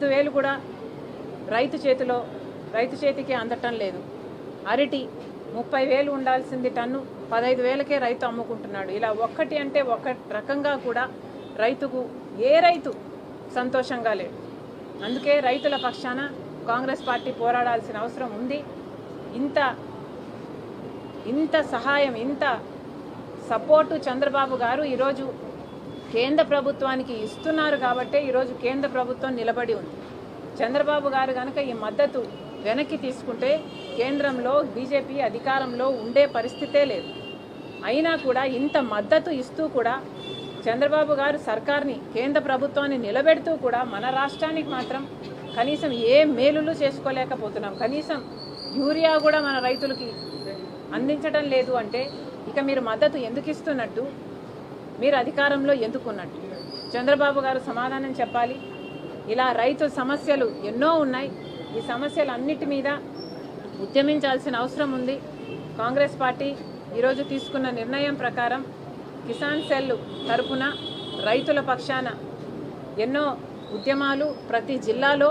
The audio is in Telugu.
ఐదు వేలు కూడా రైతు చేతిలో రైతు చేతికి అందటం లేదు. అరటి ముప్పై వేలు ఉండాల్సింది టన్ను పదహైదు వేలకే రైతు అమ్ముకుంటున్నాడు. ఇలా ఒక్కటి అంటే ఒక రకంగా కూడా రైతుకు ఏ రైతు సంతోషంగా లేడు. అందుకే రైతుల పక్షాన కాంగ్రెస్ పార్టీ పోరాడాల్సిన అవసరం ఉంది. ఇంత ఇంత సహాయం ఇంత సపోర్టు చంద్రబాబు గారు ఈరోజు కేంద్ర ప్రభుత్వానికి ఇస్తున్నారు కాబట్టే ఈరోజు కేంద్ర ప్రభుత్వం నిలబడి ఉంది. చంద్రబాబు గారు కనుక ఈ మద్దతు వెనక్కి తీసుకుంటే కేంద్రంలో బీజేపీ అధికారంలో ఉండే పరిస్థితే లేదు. అయినా కూడా ఇంత మద్దతు ఇస్తూ కూడా చంద్రబాబు గారు సర్కార్ని కేంద్ర ప్రభుత్వాన్ని నిలబెడుతూ కూడా మన రాష్ట్రానికి మాత్రం కనీసం ఏ మేలులు చేసుకోలేకపోతున్నాం. కనీసం యూరియా కూడా మన రైతులకి అందించడం లేదు అంటే ఇక మీరు మద్దతు ఎందుకు ఇస్తున్నట్టు? మీరు అధికారంలో ఎందుకున్నట్టు? చంద్రబాబు గారు సమాధానం చెప్పాలి. ఇలా రైతు సమస్యలు ఎన్నో ఉన్నాయి. ఈ సమస్యలన్నిటి మీద ఉద్యమించాల్సిన అవసరం ఉంది. కాంగ్రెస్ పార్టీ ఈరోజు తీసుకున్న నిర్ణయం ప్రకారం కిసాన్ సెల్ తరపున రైతుల పక్షాన ఎన్నో ఉద్యమాలు ప్రతి జిల్లాలో